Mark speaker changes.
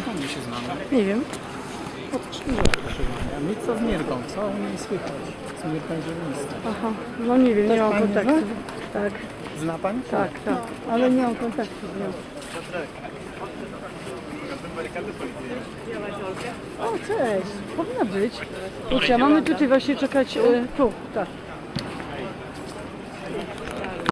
Speaker 1: Skąd my się znamy?
Speaker 2: Nie wiem.
Speaker 1: Od krzyża, proszę pana. My co z Mirką? Co u niej słychać? Z Mirką Zielińską.
Speaker 2: Aha, no nie wiem, nie mam
Speaker 1: pani
Speaker 2: kontaktu. Tak,
Speaker 1: Zna pani?
Speaker 2: tak, tak. Ale nie mam kontaktu z nią. O, cześć. Powinna być. Kurczę, mamy tutaj właśnie czekać. E, tu, tak.